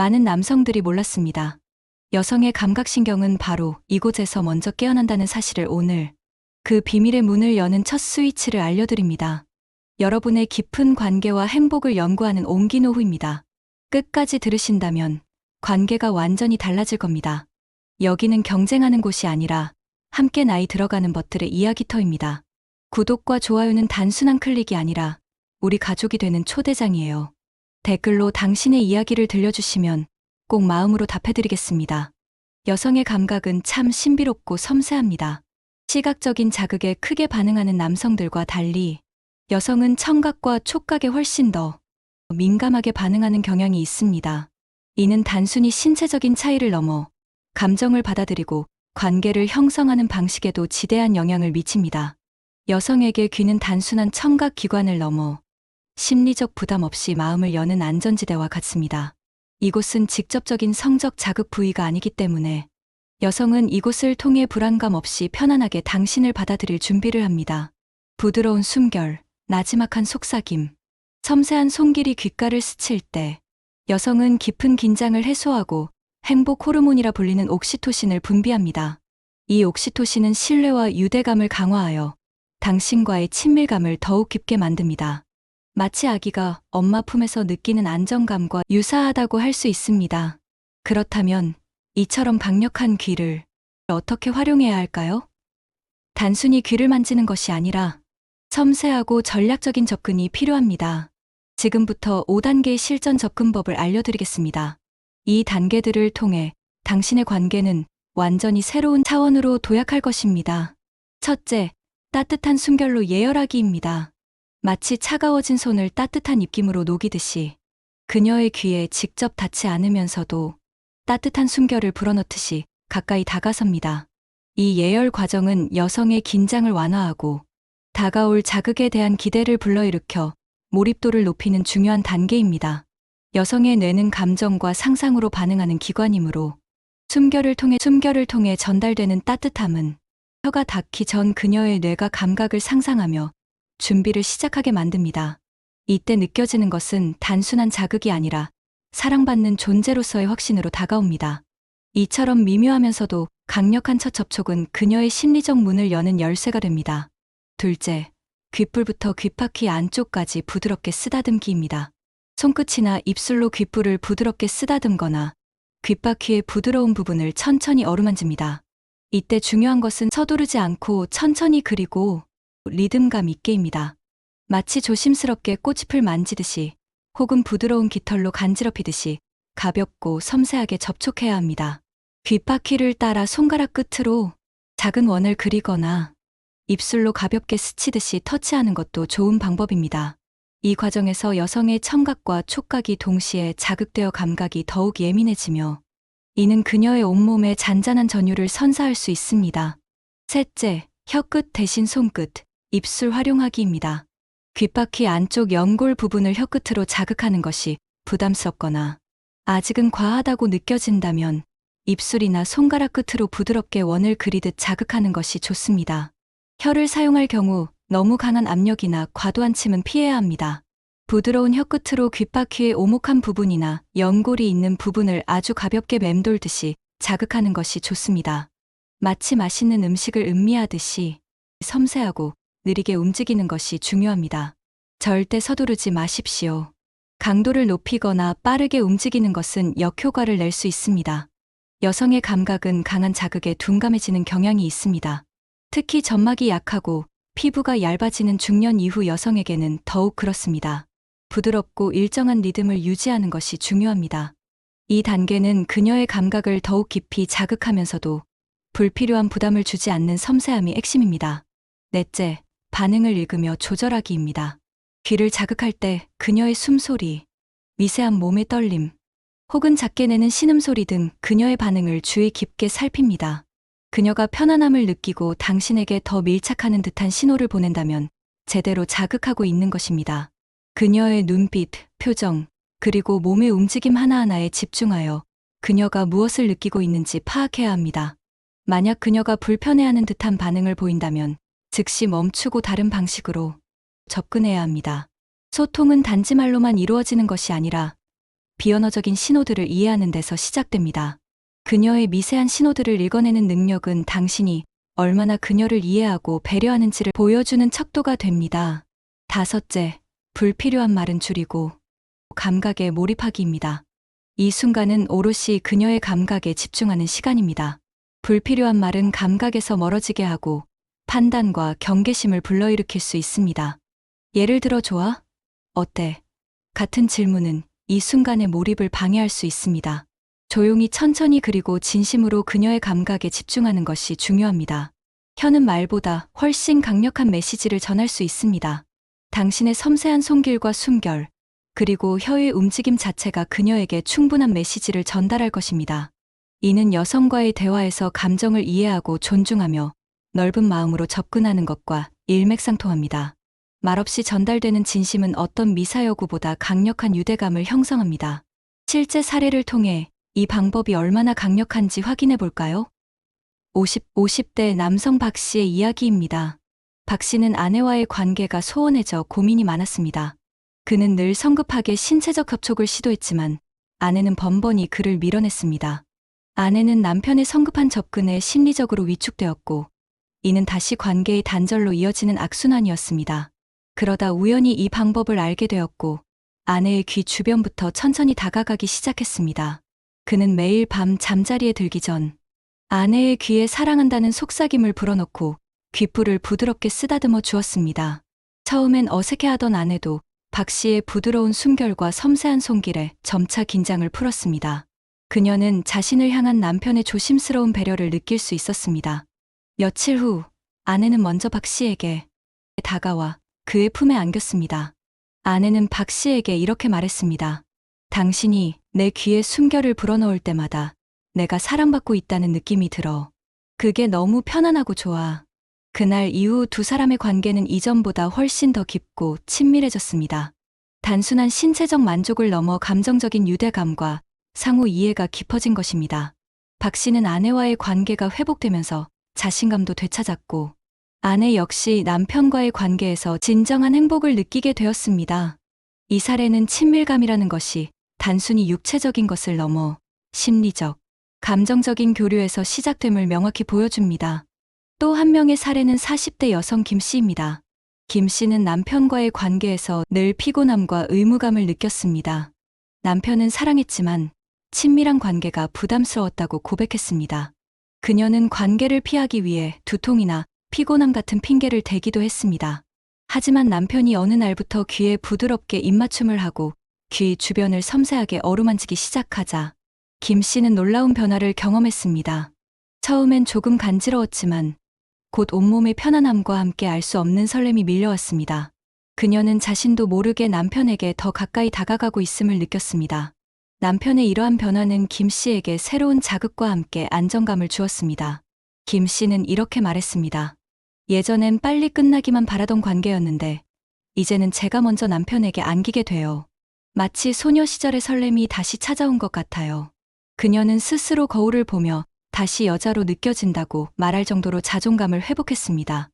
많은 남성들이 몰랐습니다. 여성의 감각신경은 바로 이곳에서 먼저 깨어난다는 사실을 오늘 그 비밀의 문을 여는 첫 스위치를 알려드립니다. 여러분의 깊은 관계와 행복을 연구하는 옹기노후입니다. 끝까지 들으신다면 관계가 완전히 달라질 겁니다. 여기는 경쟁하는 곳이 아니라 함께 나이 들어가는 것들의 이야기터입니다. 구독과 좋아요는 단순한 클릭이 아니라 우리 가족이 되는 초대장이에요. 댓글로 당신의 이야기를 들려주시면 꼭 마음으로 답해드리겠습니다. 여성의 감각은 참 신비롭고 섬세합니다. 시각적인 자극에 크게 반응하는 남성들과 달리 여성은 청각과 촉각에 훨씬 더 민감하게 반응하는 경향이 있습니다. 이는 단순히 신체적인 차이를 넘어 감정을 받아들이고 관계를 형성하는 방식에도 지대한 영향을 미칩니다. 여성에게 귀는 단순한 청각 기관을 넘어 심리적 부담 없이 마음을 여는 안전지대와 같습니다. 이곳은 직접적인 성적 자극 부위가 아니기 때문에 여성은 이곳을 통해 불안감 없이 편안하게 당신을 받아들일 준비를 합니다. 부드러운 숨결, 나지막한 속삭임, 섬세한 손길이 귓가를 스칠 때 여성은 깊은 긴장을 해소하고 행복 호르몬이라 불리는 옥시토신을 분비합니다. 이 옥시토신은 신뢰와 유대감을 강화하여 당신과의 친밀감을 더욱 깊게 만듭니다. 마치 아기가 엄마 품에서 느끼는 안정감과 유사하다고 할 수 있습니다. 그렇다면 이처럼 강력한 귀를 어떻게 활용해야 할까요? 단순히 귀를 만지는 것이 아니라 섬세하고 전략적인 접근이 필요합니다. 지금부터 5단계의 실전 접근법을 알려드리겠습니다. 이 단계들을 통해 당신의 관계는 완전히 새로운 차원으로 도약할 것입니다. 첫째, 따뜻한 숨결로 예열하기입니다. 마치 차가워진 손을 따뜻한 입김으로 녹이듯이 그녀의 귀에 직접 닿지 않으면서도 따뜻한 숨결을 불어넣듯이 가까이 다가섭니다. 이 예열 과정은 여성의 긴장을 완화하고 다가올 자극에 대한 기대를 불러일으켜 몰입도를 높이는 중요한 단계입니다. 여성의 뇌는 감정과 상상으로 반응하는 기관이므로 숨결을 통해 숨결을 통해 전달되는 따뜻함은 혀가 닿기 전 그녀의 뇌가 감각을 상상하며 준비를 시작하게 만듭니다. 이때 느껴지는 것은 단순한 자극이 아니라 사랑받는 존재로서의 확신으로 다가옵니다. 이처럼 미묘하면서도 강력한 첫 접촉은 그녀의 심리적 문을 여는 열쇠가 됩니다. 둘째, 귓불부터 귓바퀴 안쪽까지 부드럽게 쓰다듬기입니다. 손끝이나 입술로 귓불을 부드럽게 쓰다듬거나 귓바퀴의 부드러운 부분을 천천히 어루만집니다. 이때 중요한 것은 서두르지 않고 천천히 그리고 리듬감 있게입니다. 마치 조심스럽게 꽃잎을 만지듯이 혹은 부드러운 깃털로 간지럽히듯이 가볍고 섬세하게 접촉해야 합니다. 귓바퀴를 따라 손가락 끝으로 작은 원을 그리거나 입술로 가볍게 스치듯이 터치하는 것도 좋은 방법입니다. 이 과정에서 여성의 청각과 촉각이 동시에 자극되어 감각이 더욱 예민해지며 이는 그녀의 온몸에 잔잔한 전율을 선사할 수 있습니다. 셋째, 혀끝 대신 손끝, 입술 활용하기입니다. 귓바퀴 안쪽 연골 부분을 혀끝으로 자극하는 것이 부담스럽거나 아직은 과하다고 느껴진다면 입술이나 손가락 끝으로 부드럽게 원을 그리듯 자극하는 것이 좋습니다. 혀를 사용할 경우 너무 강한 압력이나 과도한 침은 피해야 합니다. 부드러운 혀끝으로 귓바퀴의 오목한 부분이나 연골이 있는 부분을 아주 가볍게 맴돌듯이 자극하는 것이 좋습니다. 마치 맛있는 음식을 음미하듯이 섬세하고 느리게 움직이는 것이 중요합니다. 절대 서두르지 마십시오. 강도를 높이거나 빠르게 움직이는 것은 역효과를 낼 수 있습니다. 여성의 감각은 강한 자극에 둔감해지는 경향이 있습니다. 특히 점막이 약하고 피부가 얇아지는 중년 이후 여성에게는 더욱 그렇습니다. 부드럽고 일정한 리듬을 유지하는 것이 중요합니다. 이 단계는 그녀의 감각을 더욱 깊이 자극하면서도 불필요한 부담을 주지 않는 섬세함이 핵심입니다. 넷째, 반응을 읽으며 조절하기입니다. 귀를 자극할 때 그녀의 숨소리, 미세한 몸의 떨림, 혹은 작게 내는 신음소리 등 그녀의 반응을 주의 깊게 살핍니다. 그녀가 편안함을 느끼고 당신에게 더 밀착하는 듯한 신호를 보낸다면 제대로 자극하고 있는 것입니다. 그녀의 눈빛, 표정, 그리고 몸의 움직임 하나하나에 집중하여 그녀가 무엇을 느끼고 있는지 파악해야 합니다. 만약 그녀가 불편해하는 듯한 반응을 보인다면 즉시 멈추고 다른 방식으로 접근해야 합니다. 소통은 단지 말로만 이루어지는 것이 아니라 비언어적인 신호들을 이해하는 데서 시작됩니다. 그녀의 미세한 신호들을 읽어내는 능력은 당신이 얼마나 그녀를 이해하고 배려하는지를 보여주는 척도가 됩니다. 다섯째, 불필요한 말은 줄이고 감각에 몰입하기입니다. 이 순간은 오롯이 그녀의 감각에 집중하는 시간입니다. 불필요한 말은 감각에서 멀어지게 하고 판단과 경계심을 불러일으킬 수 있습니다. 예를 들어 좋아? 어때? 같은 질문은 이 순간의 몰입을 방해할 수 있습니다. 조용히 천천히 그리고 진심으로 그녀의 감각에 집중하는 것이 중요합니다. 혀는 말보다 훨씬 강력한 메시지를 전할 수 있습니다. 당신의 섬세한 손길과 숨결, 그리고 혀의 움직임 자체가 그녀에게 충분한 메시지를 전달할 것입니다. 이는 여성과의 대화에서 감정을 이해하고 존중하며 넓은 마음으로 접근하는 것과 일맥상통합니다. 말없이 전달되는 진심은 어떤 미사여구보다 강력한 유대감을 형성합니다. 실제 사례를 통해 이 방법이 얼마나 강력한지 확인해 볼까요? 50, 50대 남성 박 씨의 이야기입니다. 박 씨는 아내와의 관계가 소원해져 고민이 많았습니다. 그는 늘 성급하게 신체적 접촉을 시도했지만 아내는 번번이 그를 밀어냈습니다. 아내는 남편의 성급한 접근에 심리적으로 위축되었고 이는 다시 관계의 단절로 이어지는 악순환이었습니다. 그러다 우연히 이 방법을 알게 되었고 아내의 귀 주변부터 천천히 다가가기 시작했습니다. 그는 매일 밤 잠자리에 들기 전 아내의 귀에 사랑한다는 속삭임을 불어넣고 귓불을 부드럽게 쓰다듬어 주었습니다. 처음엔 어색해하던 아내도 박 씨의 부드러운 숨결과 섬세한 손길에 점차 긴장을 풀었습니다. 그녀는 자신을 향한 남편의 조심스러운 배려를 느낄 수 있었습니다. 며칠 후 아내는 먼저 박 씨에게 다가와 그의 품에 안겼습니다. 아내는 박 씨에게 이렇게 말했습니다. 당신이 내 귀에 숨결을 불어넣을 때마다 내가 사랑받고 있다는 느낌이 들어. 그게 너무 편안하고 좋아. 그날 이후 두 사람의 관계는 이전보다 훨씬 더 깊고 친밀해졌습니다. 단순한 신체적 만족을 넘어 감정적인 유대감과 상호 이해가 깊어진 것입니다. 박 씨는 아내와의 관계가 회복되면서 자신감도 되찾았고, 아내 역시 남편과의 관계에서 진정한 행복을 느끼게 되었습니다. 이 사례는 친밀감이라는 것이 단순히 육체적인 것을 넘어 심리적, 감정적인 교류에서 시작됨을 명확히 보여줍니다. 또 한 명의 사례는 40대 여성 김 씨입니다. 김 씨는 남편과의 관계에서 늘 피곤함과 의무감을 느꼈습니다. 남편은 사랑했지만 친밀한 관계가 부담스러웠다고 고백했습니다. 그녀는 관계를 피하기 위해 두통이나 피곤함 같은 핑계를 대기도 했습니다. 하지만 남편이 어느 날부터 귀에 부드럽게 입맞춤을 하고 귀 주변을 섬세하게 어루만지기 시작하자 김 씨는 놀라운 변화를 경험했습니다. 처음엔 조금 간지러웠지만 곧 온몸의 편안함과 함께 알 수 없는 설렘이 밀려왔습니다. 그녀는 자신도 모르게 남편에게 더 가까이 다가가고 있음을 느꼈습니다. 남편의 이러한 변화는 김 씨에게 새로운 자극과 함께 안정감을 주었습니다. 김 씨는 이렇게 말했습니다. 예전엔 빨리 끝나기만 바라던 관계였는데, 이제는 제가 먼저 남편에게 안기게 돼요. 마치 소녀 시절의 설렘이 다시 찾아온 것 같아요. 그녀는 스스로 거울을 보며 다시 여자로 느껴진다고 말할 정도로 자존감을 회복했습니다.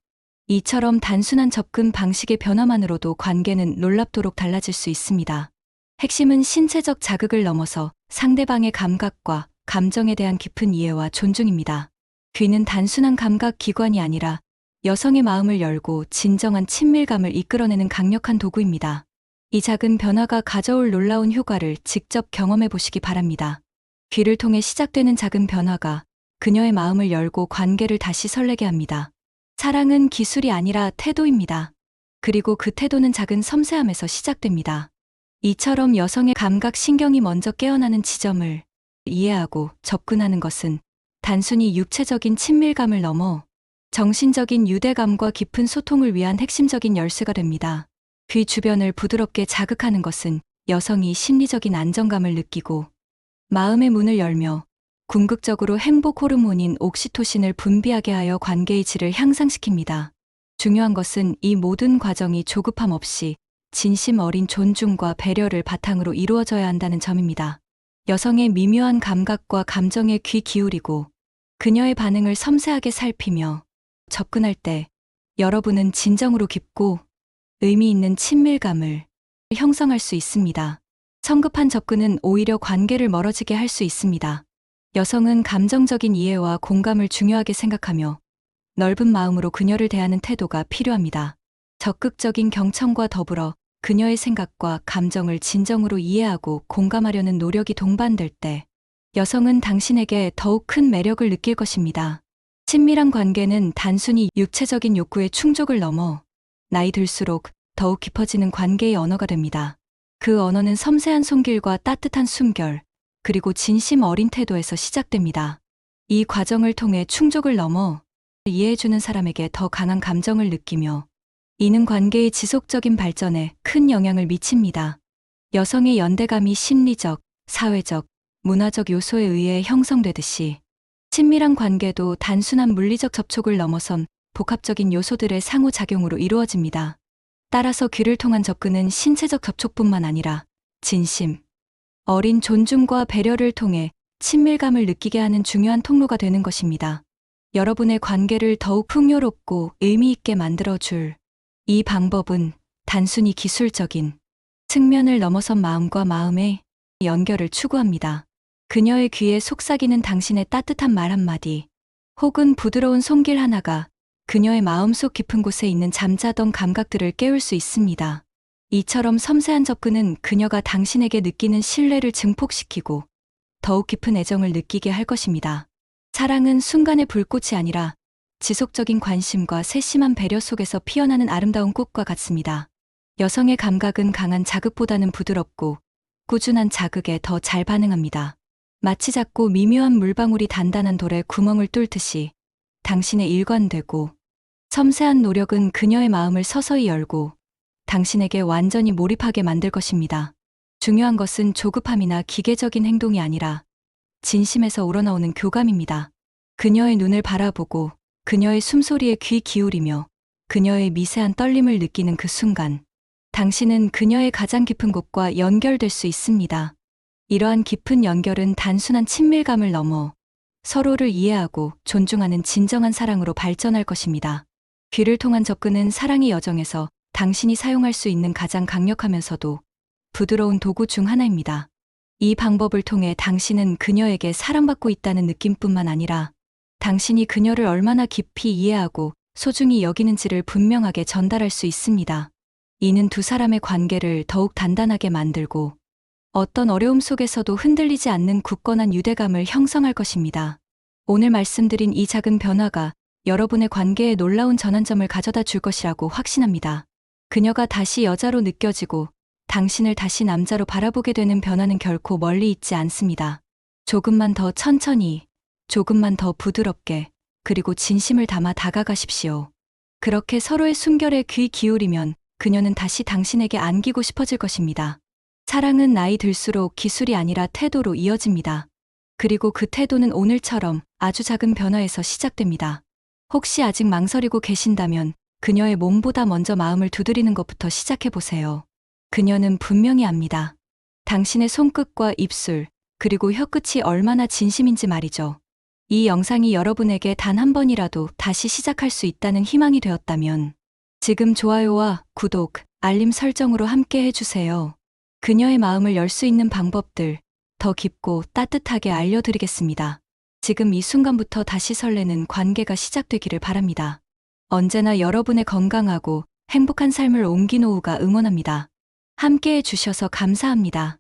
이처럼 단순한 접근 방식의 변화만으로도 관계는 놀랍도록 달라질 수 있습니다. 핵심은 신체적 자극을 넘어서 상대방의 감각과 감정에 대한 깊은 이해와 존중입니다. 귀는 단순한 감각 기관이 아니라 여성의 마음을 열고 진정한 친밀감을 이끌어내는 강력한 도구입니다. 이 작은 변화가 가져올 놀라운 효과를 직접 경험해 보시기 바랍니다. 귀를 통해 시작되는 작은 변화가 그녀의 마음을 열고 관계를 다시 설레게 합니다. 사랑은 기술이 아니라 태도입니다. 그리고 그 태도는 작은 섬세함에서 시작됩니다. 이처럼 여성의 감각 신경이 먼저 깨어나는 지점을 이해하고 접근하는 것은 단순히 육체적인 친밀감을 넘어 정신적인 유대감과 깊은 소통을 위한 핵심적인 열쇠가 됩니다. 귀 주변을 부드럽게 자극하는 것은 여성이 심리적인 안정감을 느끼고 마음의 문을 열며 궁극적으로 행복 호르몬인 옥시토신을 분비하게 하여 관계의 질을 향상시킵니다. 중요한 것은 이 모든 과정이 조급함 없이 진심 어린 존중과 배려를 바탕으로 이루어져야 한다는 점입니다. 여성의 미묘한 감각과 감정에 귀 기울이고 그녀의 반응을 섬세하게 살피며 접근할 때 여러분은 진정으로 깊고 의미 있는 친밀감을 형성할 수 있습니다. 성급한 접근은 오히려 관계를 멀어지게 할 수 있습니다. 여성은 감정적인 이해와 공감을 중요하게 생각하며 넓은 마음으로 그녀를 대하는 태도가 필요합니다. 적극적인 경청과 더불어 그녀의 생각과 감정을 진정으로 이해하고 공감하려는 노력이 동반될 때 여성은 당신에게 더욱 큰 매력을 느낄 것입니다. 친밀한 관계는 단순히 육체적인 욕구의 충족을 넘어 나이 들수록 더욱 깊어지는 관계의 언어가 됩니다. 그 언어는 섬세한 손길과 따뜻한 숨결, 그리고 진심 어린 태도에서 시작됩니다. 이 과정을 통해 충족을 넘어 이해해주는 사람에게 더 강한 감정을 느끼며 이는 관계의 지속적인 발전에 큰 영향을 미칩니다. 여성의 연대감이 심리적, 사회적, 문화적 요소에 의해 형성되듯이 친밀한 관계도 단순한 물리적 접촉을 넘어선 복합적인 요소들의 상호작용으로 이루어집니다. 따라서 귀를 통한 접근은 신체적 접촉뿐만 아니라 진심, 어린 존중과 배려를 통해 친밀감을 느끼게 하는 중요한 통로가 되는 것입니다. 여러분의 관계를 더욱 풍요롭고 의미 있게 만들어 줄 이 방법은 단순히 기술적인 측면을 넘어선 마음과 마음의 연결을 추구합니다. 그녀의 귀에 속삭이는 당신의 따뜻한 말 한마디, 혹은 부드러운 손길 하나가 그녀의 마음속 깊은 곳에 있는 잠자던 감각들을 깨울 수 있습니다. 이처럼 섬세한 접근은 그녀가 당신에게 느끼는 신뢰를 증폭시키고 더욱 깊은 애정을 느끼게 할 것입니다. 사랑은 순간의 불꽃이 아니라 지속적인 관심과 세심한 배려 속에서 피어나는 아름다운 꽃과 같습니다. 여성의 감각은 강한 자극보다는 부드럽고 꾸준한 자극에 더 잘 반응합니다. 마치 작고 미묘한 물방울이 단단한 돌에 구멍을 뚫듯이 당신의 일관되고 섬세한 노력은 그녀의 마음을 서서히 열고 당신에게 완전히 몰입하게 만들 것입니다. 중요한 것은 조급함이나 기계적인 행동이 아니라 진심에서 우러나오는 교감입니다. 그녀의 눈을 바라보고 그녀의 숨소리에 귀 기울이며 그녀의 미세한 떨림을 느끼는 그 순간 당신은 그녀의 가장 깊은 곳과 연결될 수 있습니다. 이러한 깊은 연결은 단순한 친밀감을 넘어 서로를 이해하고 존중하는 진정한 사랑으로 발전할 것입니다. 귀를 통한 접근은 사랑의 여정에서 당신이 사용할 수 있는 가장 강력하면서도 부드러운 도구 중 하나입니다. 이 방법을 통해 당신은 그녀에게 사랑받고 있다는 느낌뿐만 아니라 당신이 그녀를 얼마나 깊이 이해하고 소중히 여기는지를 분명하게 전달할 수 있습니다. 이는 두 사람의 관계를 더욱 단단하게 만들고 어떤 어려움 속에서도 흔들리지 않는 굳건한 유대감을 형성할 것입니다. 오늘 말씀드린 이 작은 변화가 여러분의 관계에 놀라운 전환점을 가져다 줄 것이라고 확신합니다. 그녀가 다시 여자로 느껴지고 당신을 다시 남자로 바라보게 되는 변화는 결코 멀리 있지 않습니다. 조금만 더 천천히, 조금만 더 부드럽게, 그리고 진심을 담아 다가가십시오. 그렇게 서로의 순결에 귀 기울이면 그녀는 다시 당신에게 안기고 싶어질 것입니다. 사랑은 나이 들수록 기술이 아니라 태도로 이어집니다. 그리고 그 태도는 오늘처럼 아주 작은 변화에서 시작됩니다. 혹시 아직 망설이고 계신다면 그녀의 몸보다 먼저 마음을 두드리는 것부터 시작해 보세요. 그녀는 분명히 압니다. 당신의 손끝과 입술, 그리고 혀끝이 얼마나 진심인지 말이죠. 이 영상이 여러분에게 단 한 번이라도 다시 시작할 수 있다는 희망이 되었다면 지금 좋아요와 구독, 알림 설정으로 함께 해주세요. 그녀의 마음을 열 수 있는 방법들 더 깊고 따뜻하게 알려드리겠습니다. 지금 이 순간부터 다시 설레는 관계가 시작되기를 바랍니다. 언제나 여러분의 건강하고 행복한 삶을 옹기노우가 응원합니다. 함께 해주셔서 감사합니다.